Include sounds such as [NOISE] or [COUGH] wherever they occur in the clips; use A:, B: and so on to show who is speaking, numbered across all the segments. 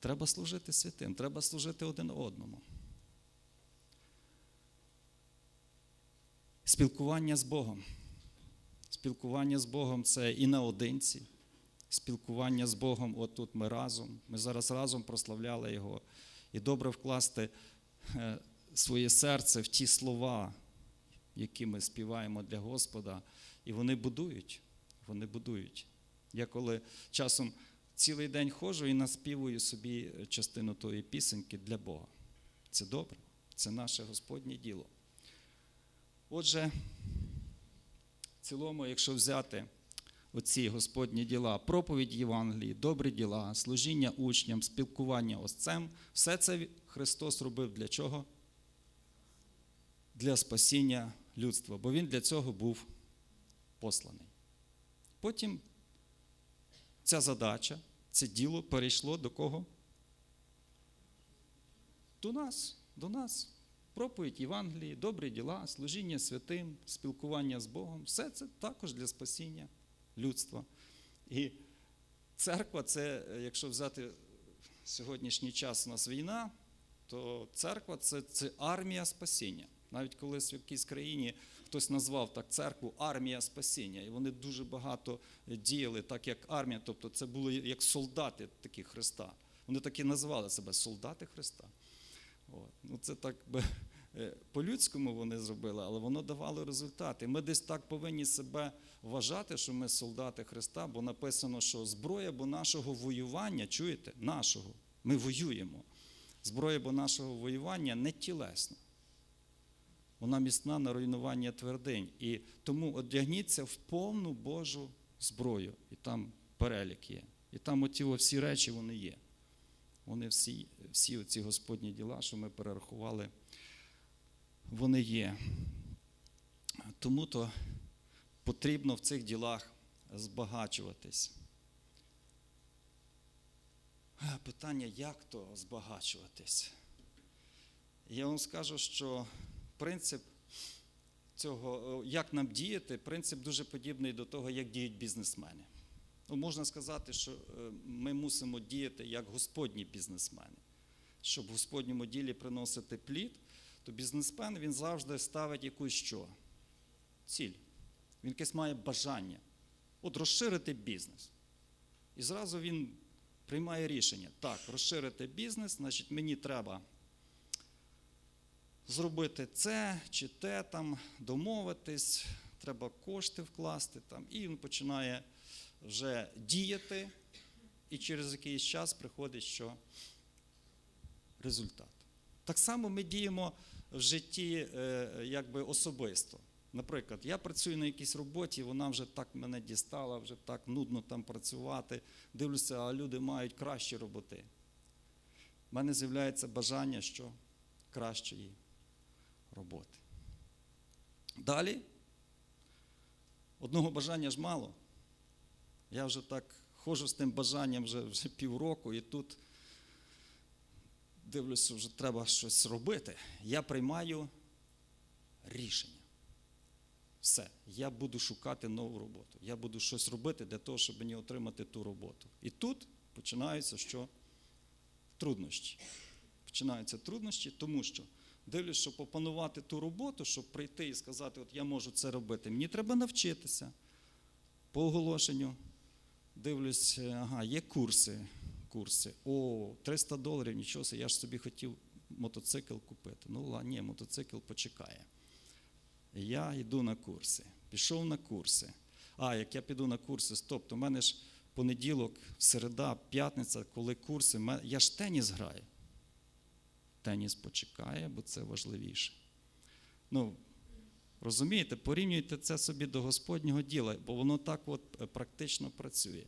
A: Треба служити святим, треба служити один одному. Спілкування з Богом. Спілкування з Богом це і наодинці. Спілкування з Богом, от тут ми разом. Ми зараз разом прославляли Його. І добре вкласти е, своє серце в ті слова, які ми співаємо для Господа, і вони будують. Вони будують. Я коли часом цілий день ходжу і наспівую собі частину тої пісеньки для Бога. Це добре, це наше Господнє діло. Отже, в цілому, якщо взяти оці Господні діла, проповідь Євангелії, добрі діла, служіння учням, спілкування Отцем, все це Христос робив для чого? Для спасіння людства, бо Він для цього був посланий. Потім ця задача, це діло перейшло до кого? До нас, до нас. Проповідь Євангелії, добрі діла, служіння святим, спілкування з Богом все це також для спасіння людства. І церква це, якщо взяти сьогоднішній час у нас війна, то церква це, це армія спасіння. Навіть колись в якійсь країні хтось назвав так церкву армія спасіння. І вони дуже багато діяли, так як армія, тобто це були як солдати такі Христа. Вони так і називали себе солдати Христа. От. Ну, Це так би [LAUGHS] по-людському вони зробили, але воно давало результати. Ми десь так повинні себе вважати, що ми солдати Христа, бо написано, що зброя бо нашого воювання, чуєте, нашого, ми воюємо. Зброя бо нашого воювання не тілесна. Вона міцна на руйнування твердинь. І тому одягніться в повну Божу зброю. І там перелік є. І там оті всі речі вони є. Вони всі, всі оці Господні діла, що ми перерахували, вони є. Тому то потрібно в цих ділах збагачуватись. Питання, як то збагачуватись? Я вам скажу, що принцип цього, як нам діяти, принцип дуже подібний до того, як діють бізнесмени. Ну, Можна сказати, що ми мусимо діяти як господні бізнесмени. Щоб в господньому ділі приносити плід, то бізнесмен він завжди ставить якусь що? Ціль. Він якесь має бажання. От розширити бізнес. І зразу він приймає рішення. Так, розширити бізнес, значить, мені треба зробити це чи те, там, домовитись, треба кошти вкласти. Там, І він починає вже діяти, і через якийсь час приходить що? результат. Так само ми діємо в житті е, якби особисто. Наприклад, я працюю на якійсь роботі, вона вже так мене дістала, вже так нудно там працювати. Дивлюся, а люди мають кращі роботи. У мене з'являється бажання, що кращої роботи. Далі, одного бажання ж мало. Я вже так ходжу з тим бажанням вже, вже півроку, і тут дивлюся, вже треба щось робити. Я приймаю рішення. Все, я буду шукати нову роботу. Я буду щось робити для того, щоб мені отримати ту роботу. І тут починаються що? Труднощі. Починаються труднощі, тому що дивлюсь, щоб опанувати ту роботу, щоб прийти і сказати, от я можу це робити. Мені треба навчитися по оголошенню. Дивлюсь, ага, є курси. курси. О, 300 доларів, нічого, я ж собі хотів мотоцикл купити. Ну, ні, мотоцикл почекає. Я йду на курси. Пішов на курси. А, як я піду на курси, стоп, то в мене ж понеділок, середа, п'ятниця, коли курси, я ж теніс граю. Теніс почекає, бо це важливіше. Ну, розумієте, порівнюйте це собі до Господнього діла, бо воно так от практично працює.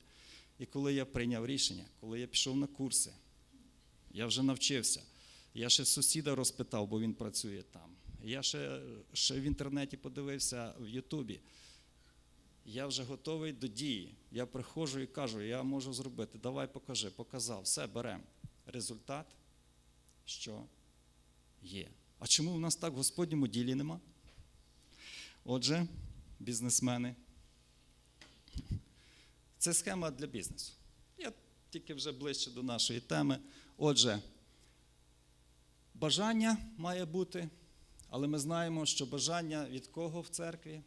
A: І коли я прийняв рішення, коли я пішов на курси, я вже навчився. Я ще сусіда розпитав, бо він працює там. Я ще, ще в інтернеті подивився в Ютубі. Я вже готовий до дії. Я приходжу і кажу, я можу зробити. Давай покажи, показав, все, беремо. Результат, що є. А чому в нас так в Господньому ділі нема? Отже, бізнесмени. Це схема для бізнесу. Я тільки вже ближче до нашої теми. Отже, бажання має бути, але ми знаємо, що бажання від кого в церкві?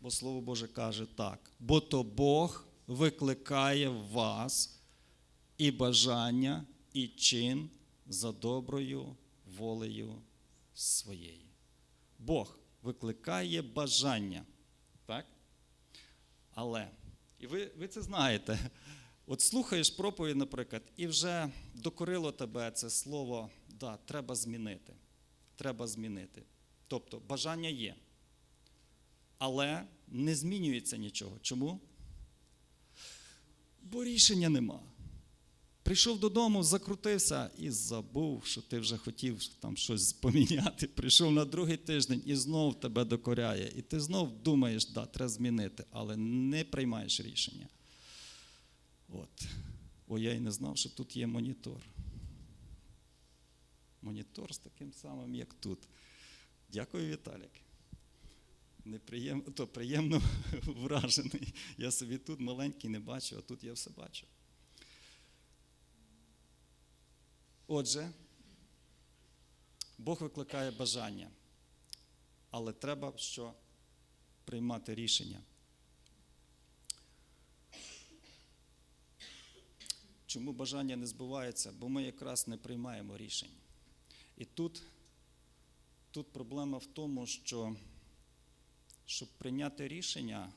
A: Бо Слово Боже каже так. Бо то Бог викликає в вас і бажання, і чин за доброю волею своєї. Бог викликає бажання. Так? Але, і ви, ви це знаєте, от слухаєш проповідь, наприклад, і вже докорило тебе це слово, да, треба змінити. Треба змінити. Тобто бажання є. Але не змінюється нічого. Чому? Бо рішення нема. Прийшов додому, закрутився і забув, що ти вже хотів там щось поміняти. [LAUGHS] Прийшов на другий тиждень і знов тебе докоряє. І ти знов думаєш, да, треба змінити, але не приймаєш рішення. От. Бо я й не знав, що тут є монітор. Монітор з таким самим, як тут. Дякую, Віталік. Неприємно, то приємно [LAUGHS] вражений. Я собі тут маленький не бачу, а тут я все бачу. Отже, Бог викликає бажання, але треба що приймати рішення. Чому бажання не збувається? Бо ми якраз не приймаємо рішень. І тут, тут проблема в тому, що щоб прийняти рішення,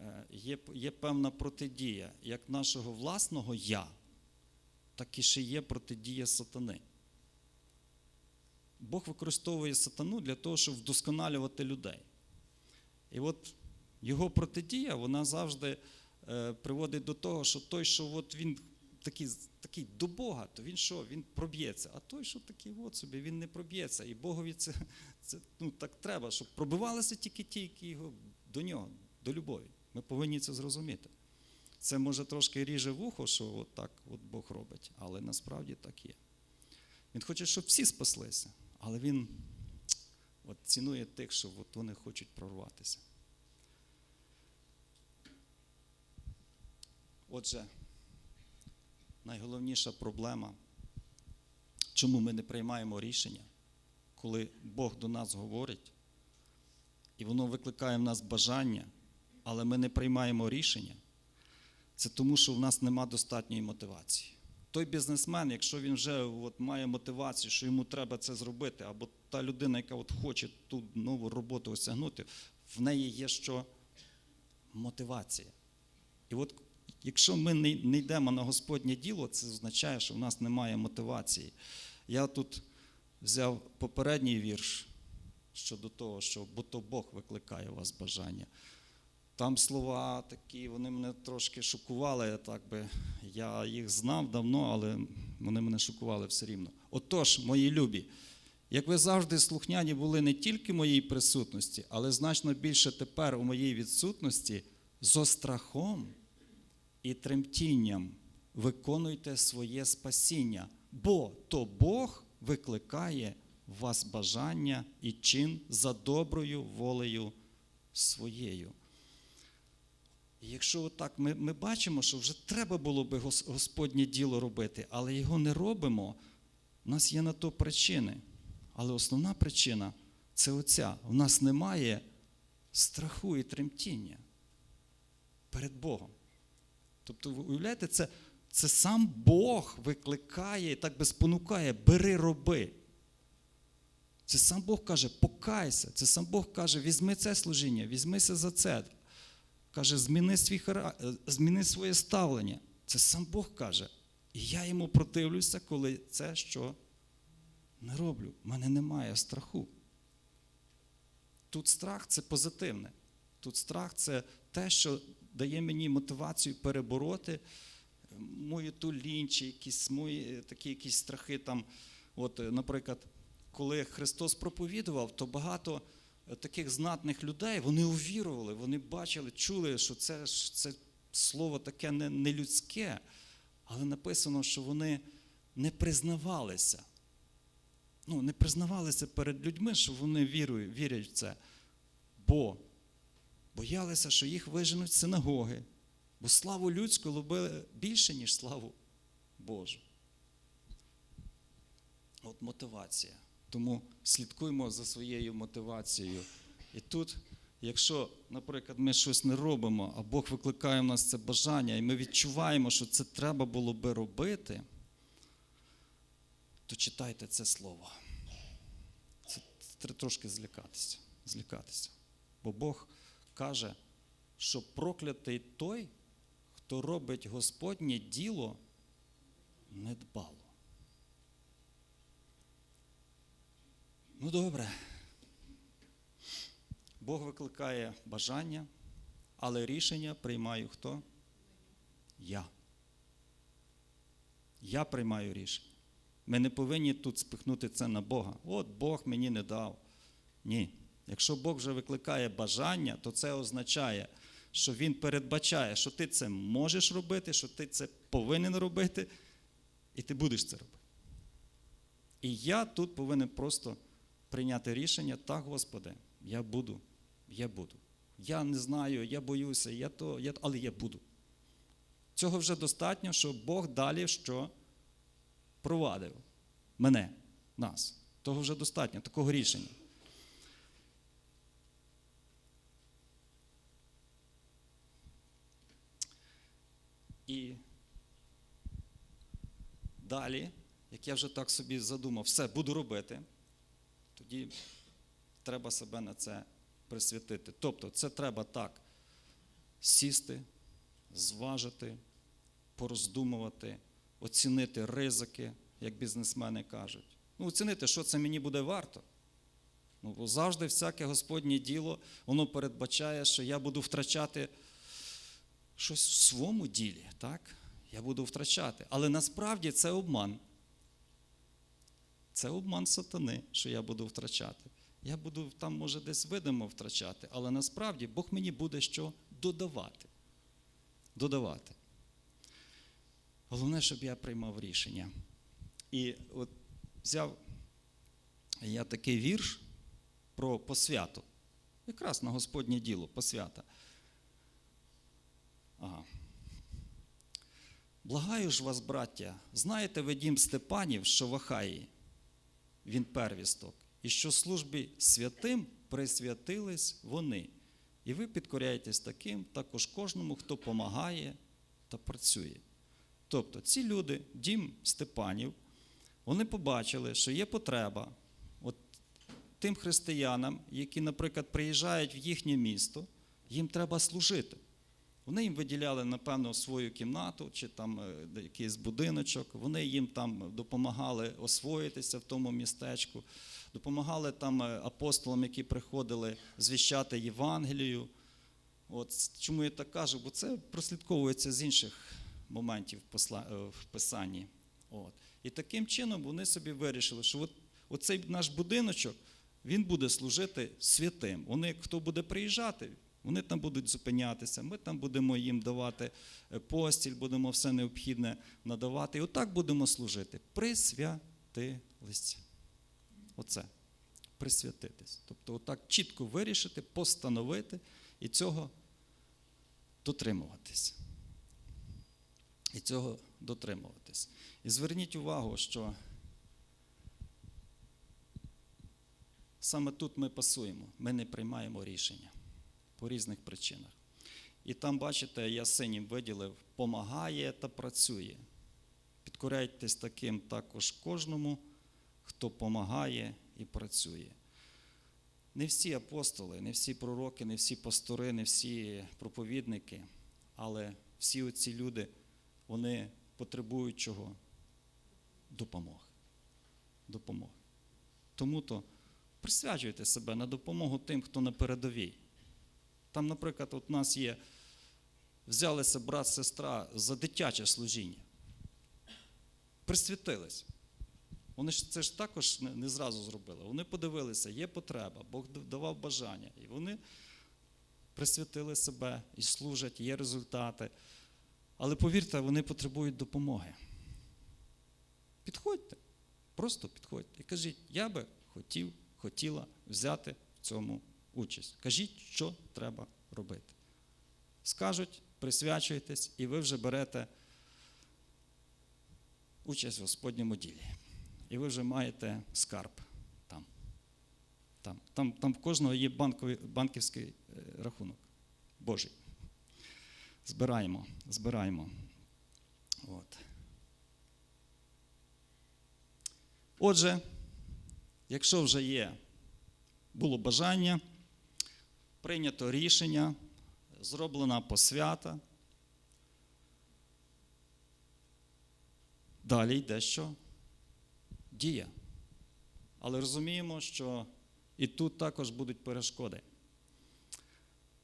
A: е, є, є певна протидія як нашого власного я, так і ще є протидія сатани. Бог використовує сатану для того, щоб вдосконалювати людей. І от його протидія, вона завжди е, приводить до того, що той, що от він такий такий до Бога, то він що? Він проб'ється. А той, що такий от собі, він не проб'ється. І Богові це, це ну, так треба, щоб пробивалися тільки ті, які його до нього, до любові. Ми повинні це зрозуміти. Це може трошки ріже вухо, що от так от Бог робить, але насправді так є. Він хоче, щоб всі спаслися, але він от цінує тих, що от вони хочуть прорватися. Отже, найголовніша проблема, чому ми не приймаємо рішення, коли Бог до нас говорить, і воно викликає в нас бажання, але ми не приймаємо рішення, це тому, що в нас нема достатньої мотивації. Той бізнесмен, якщо він вже от має мотивацію, що йому треба це зробити, або та людина, яка от хоче ту нову роботу осягнути, в неї є що мотивація. І от якщо ми не, йдемо на Господнє діло, це означає, що в нас немає мотивації. Я тут взяв попередній вірш щодо того, що бо то Бог викликає у вас бажання. Там слова такі, вони мене трошки шокували, так би я їх знав давно, але вони мене шокували все рівно. Отож, мої любі, як ви завжди слухняні були не тільки моїй присутності, але значно більше тепер у моїй відсутності, зо страхом і тремтінням виконуйте своє спасіння, бо то Бог викликає вас бажання і чин за доброю волею своєю. І якщо отак ми, ми бачимо, що вже треба було би Господнє діло робити, але його не робимо, у нас є на то причини. Але основна причина це оця. У нас немає страху і тремтіння перед Богом. Тобто, ви уявляєте, це, це сам Бог викликає і так би спонукає, бери роби. Це сам Бог каже, покайся. Це сам Бог каже, візьми це служіння, візьмися за це. Каже, зміни, свій хара... зміни своє ставлення. Це сам Бог каже. І я йому противлюся, коли це що не роблю. У мене немає страху. Тут страх це позитивне. Тут страх це те, що дає мені мотивацію перебороти мою ту лінь, чи якісь мої такі якісь страхи. Там, от, Наприклад, коли Христос проповідував, то багато таких знатних людей вони увірували, вони бачили, чули, що це це слово таке не, не людське, але написано, що вони не признавалися. Ну, не признавалися перед людьми, що вони вірують, вірять в це. Бо боялися, що їх виженуть синагоги, Бо славу людську любили більше, ніж славу Божу. От мотивація. Тому слідкуємо за своєю мотивацією. І тут, якщо, наприклад, ми щось не робимо, а Бог викликає в нас це бажання, і ми відчуваємо, що це треба було би робити, то читайте це слово. Це треба трошки злякатися. злякатися. Бо Бог каже, що проклятий той, хто робить Господнє діло недбало. Ну добре. Бог викликає бажання, але рішення приймаю хто? Я. Я приймаю рішення. Ми не повинні тут спихнути це на Бога. От Бог мені не дав. Ні. Якщо Бог вже викликає бажання, то це означає, що Він передбачає, що ти це можеш робити, що ти це повинен робити, і ти будеш це робити. І я тут повинен просто прийняти рішення, так, Господи, я буду, я буду. Я не знаю, я боюся, я то, я, але я буду. Цього вже достатньо, щоб Бог далі що провадив мене, нас. Того вже достатньо, такого рішення. І далі, як я вже так собі задумав, все буду робити, тоді треба себе на це присвятити. Тобто, це треба так сісти, зважити, пороздумувати, оцінити ризики, як бізнесмени кажуть. Ну, оцінити, що це мені буде варто. Ну, бо завжди всяке Господнє діло, воно передбачає, що я буду втрачати щось в своєму ділі, так? Я буду втрачати. Але насправді це обман. Це обман сатани, що я буду втрачати. Я буду там, може, десь видимо втрачати, але насправді Бог мені буде що додавати. Додавати. Головне, щоб я приймав рішення. І от взяв я такий вірш про посвяту. Якраз на Господнє діло, посвята. Ага. Благаю ж вас, браття, знаєте ви дім Степанів, що в Ахаї, він первісток, і що службі святим присвятились вони. І ви підкоряєтесь таким, також кожному, хто помагає та працює. Тобто ці люди, дім Степанів, вони побачили, що є потреба от тим християнам, які, наприклад, приїжджають в їхнє місто, їм треба служити. Вони їм виділяли, напевно, свою кімнату чи там е, якийсь будиночок, вони їм там допомагали освоїтися в тому містечку, допомагали там е, апостолам, які приходили звіщати Євангелію. От Чому я так кажу? Бо це прослідковується з інших моментів в Писанні. От. І таким чином вони собі вирішили, що от, оцей наш будиночок він буде служити святим. Вони, хто буде приїжджати, вони там будуть зупинятися, ми там будемо їм давати постіль, будемо все необхідне надавати. І отак будемо служити. Присвятились. Оце. Присвятитись. Тобто, отак чітко вирішити, постановити і цього дотримуватись. І цього дотримуватись. І зверніть увагу, що саме тут ми пасуємо, ми не приймаємо рішення по різних причинах. І там, бачите, я синім виділив, помагає та працює. Підкоряйтесь таким також кожному, хто помагає і працює. Не всі апостоли, не всі пророки, не всі пастори, не всі проповідники, але всі оці люди, вони потребують чого? Допомоги. Допомоги. Тому то присвячуйте себе на допомогу тим, хто на передовій. Там, наприклад, от у нас є, взялися брат, сестра за дитяче служіння. Присвятились. Вони ж це ж також не, не зразу зробили. Вони подивилися, є потреба, Бог давав бажання. І вони присвятили себе і служать, є результати. Але повірте, вони потребують допомоги. Підходьте, просто підходьте. І кажіть, я би хотів, хотіла взяти в цьому участь. Кажіть, що треба робити. Скажуть, присвячуєтесь, і ви вже берете участь в Господньому ділі. І ви вже маєте скарб там. Там, там, там в кожного є банковий, банківський е, рахунок Божий. Збираємо, збираємо. От. Отже, якщо вже є, було бажання, прийнято рішення, зроблена посвята, далі йде що? Дія. Але розуміємо, що і тут також будуть перешкоди.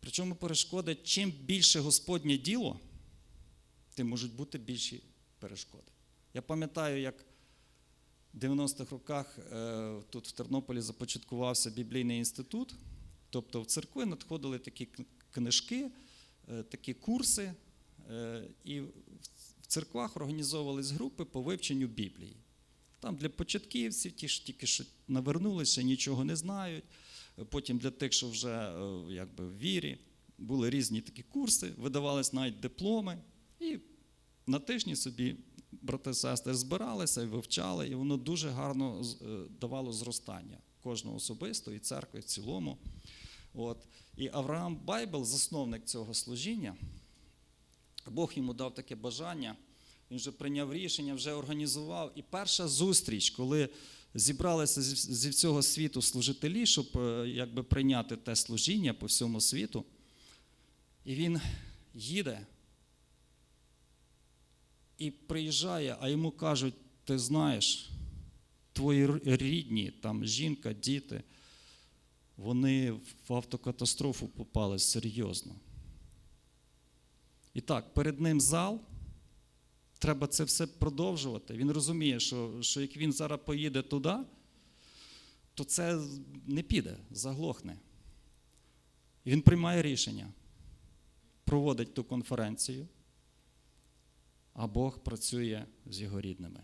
A: Причому перешкоди, чим більше Господнє діло, тим можуть бути більші перешкоди. Я пам'ятаю, як в 90-х роках е, тут в Тернополі започаткувався біблійний інститут, тобто в церкви надходили такі книжки, е, такі курси, е, і в церквах організовувались групи по вивченню Біблії. Там для початківців, ті ж тільки що навернулися, нічого не знають. Потім для тих, що вже е, якби, в вірі, були різні такі курси, видавались навіть дипломи. І на тижні собі брати і сестри збиралися і вивчали, і воно дуже гарно давало зростання кожного особисто і церкви в цілому. От. І Авраам Байбел, засновник цього служіння, Бог йому дав таке бажання, він вже прийняв рішення, вже організував. І перша зустріч, коли зібралися зі всього світу служителі, щоб е, якби прийняти те служіння по всьому світу. І він їде і приїжджає, а йому кажуть: ти знаєш, твої рідні, там жінка, діти, вони в автокатастрофу попали серйозно. І так, перед ним зал, треба це все продовжувати. Він розуміє, що, що як він зараз поїде туди, то це не піде, заглохне. І він приймає рішення, проводить ту конференцію, а Бог працює з його рідними.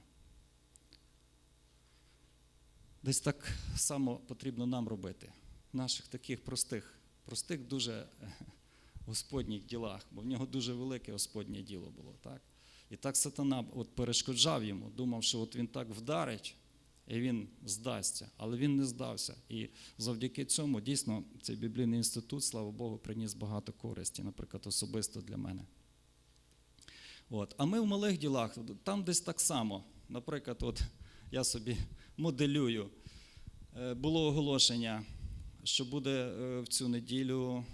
A: Десь так само потрібно нам робити, наших таких простих, простих дуже [LAUGHS] Господніх ділах, бо в нього дуже велике Господнє діло було. так? І так сатана от перешкоджав йому, думав, що от він так вдарить, і він здасться. Але він не здався. І завдяки цьому дійсно цей біблійний інститут, слава Богу, приніс багато користі, наприклад, особисто для мене. От. А ми в малих ділах, там десь так само. Наприклад, от я собі [LAUGHS] моделюю. Е, Було оголошення, що буде е, в цю неділю,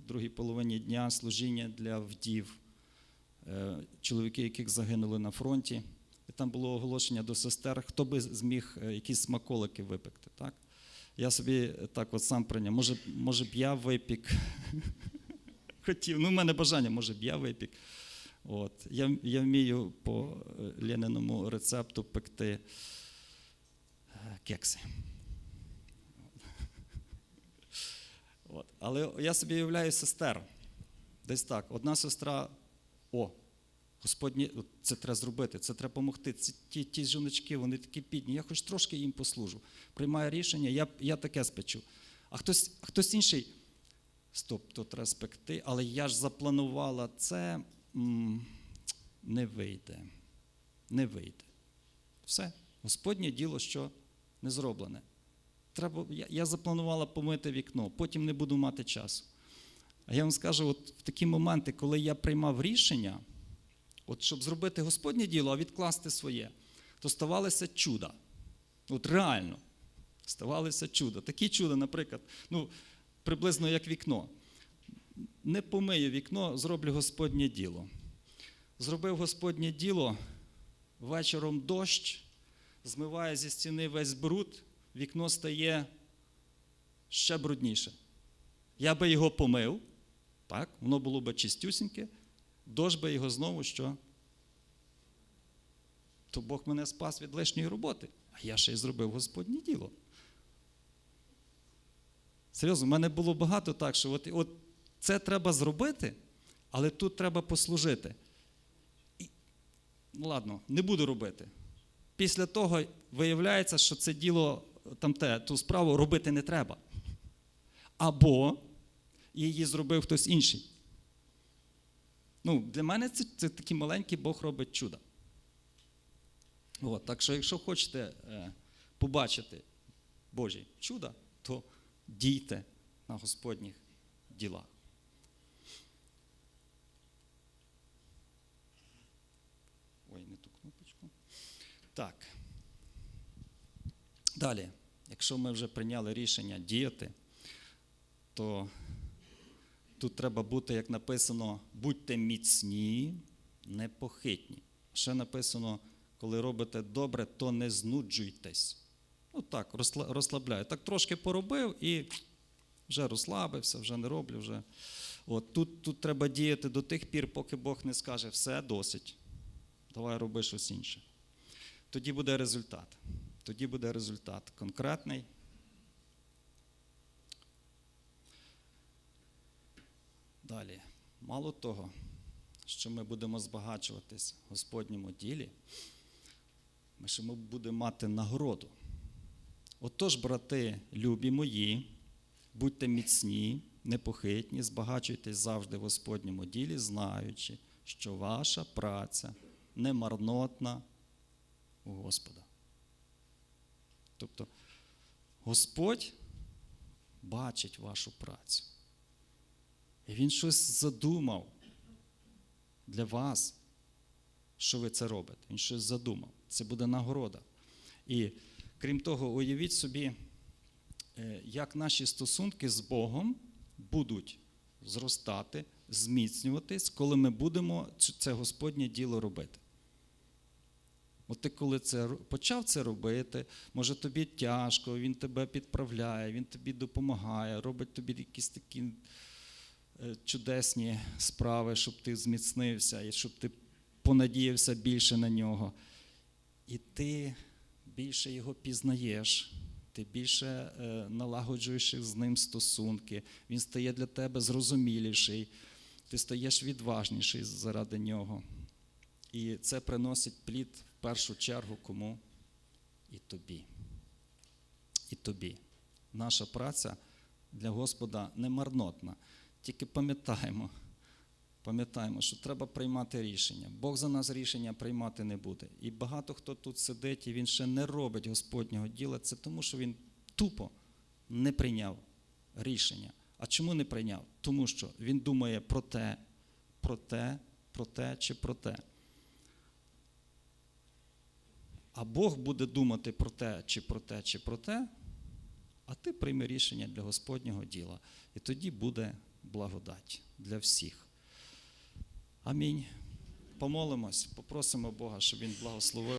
A: в другій половині дня, служіння для вдів, е, чоловіки, яких загинули на фронті. І там було оголошення до сестер, хто би зміг е, якісь смаколики випекти. Так? Я собі так от сам прийняв, може, може б я випік. [LAUGHS] Хотів, ну, в мене бажання, може б я випік. От. Я, я вмію по Лениному рецепту пекти кекси. От. Але я собі уявляю сестер. Десь так. Одна сестра, о, Господні, це треба зробити, це треба допомогти. Ці, ті, ті жіночки, вони такі підні, я хоч трошки їм послужу. Приймаю рішення, я, я таке спечу. А хтось, а хтось інший, стоп, то треба спекти, але я ж запланувала це, м, не вийде. Не вийде. Все. Господнє діло, що не зроблене. Треба, я, я запланувала помити вікно, потім не буду мати часу. А я вам скажу, от в такі моменти, коли я приймав рішення, от щоб зробити Господнє діло, а відкласти своє, то ставалися чуда. От реально, ставалися чуда. Такі чуда, наприклад, ну, приблизно як вікно. Не помию вікно, зроблю Господнє діло. Зробив Господнє діло, вечором дощ, змиває зі стіни весь бруд, вікно стає ще брудніше. Я би його помив, так, воно було б чистюсіньке, дощ би його знову що? То Бог мене спас від лишньої роботи, а я ще й зробив Господнє діло. Серйозно, в мене було багато так, що от, от це треба зробити, але тут треба послужити. І, ну ладно, не буду робити. Після того виявляється, що це діло, там те, ту справу робити не треба. Або її зробив хтось інший. Ну, для мене це, це такий маленький Бог робить чудо. От, так що, якщо хочете е, побачити Божі чуда, то дійте на Господніх ділах. Ой, не ту кнопочку. Так. Далі, якщо ми вже прийняли рішення діяти, то тут треба бути, як написано, будьте міцні, непохитні. Ще написано, коли робите добре, то не знуджуйтесь. Ну так, розслабляю. Так трошки поробив і вже розслабився, вже не роблю. Вже. От, тут, тут треба діяти до тих пір, поки Бог не скаже, все досить. Давай роби щось інше. Тоді буде результат. Тоді буде результат конкретний. Далі. Мало того, що ми будемо збагачуватись в Господньому ділі, ми ще ми будемо мати нагороду. Отож, брати, любі мої, будьте міцні, непохитні, збагачуйтесь завжди в Господньому ділі, знаючи, що ваша праця не марнотна у Господа. Тобто Господь бачить вашу працю. І Він щось задумав для вас, що ви це робите. Він щось задумав. Це буде нагорода. І крім того, уявіть собі, е, як наші стосунки з Богом будуть зростати, зміцнюватись, коли ми будемо це Господнє діло робити. От ти коли це почав це робити, може тобі тяжко, він тебе підправляє, він тобі допомагає, робить тобі якісь такі е, чудесні справи, щоб ти зміцнився і щоб ти понадіявся більше на нього. І ти більше його пізнаєш, ти більше е, налагоджуєш з ним стосунки, він стає для тебе зрозуміліший, ти стаєш відважніший заради нього. І це приносить плід першу чергу кому? І тобі. І тобі. Наша праця для Господа не марнотна. Тільки пам'ятаємо, пам'ятаємо, що треба приймати рішення. Бог за нас рішення приймати не буде. І багато хто тут сидить, і він ще не робить Господнього діла. Це тому, що він тупо не прийняв рішення. А чому не прийняв? Тому що він думає про те, про те, про те чи про те. А Бог буде думати про те, чи про те, чи про те, а ти прийми рішення для Господнього діла. І тоді буде благодать для всіх. Амінь. Помолимось, попросимо Бога, щоб Він благословив.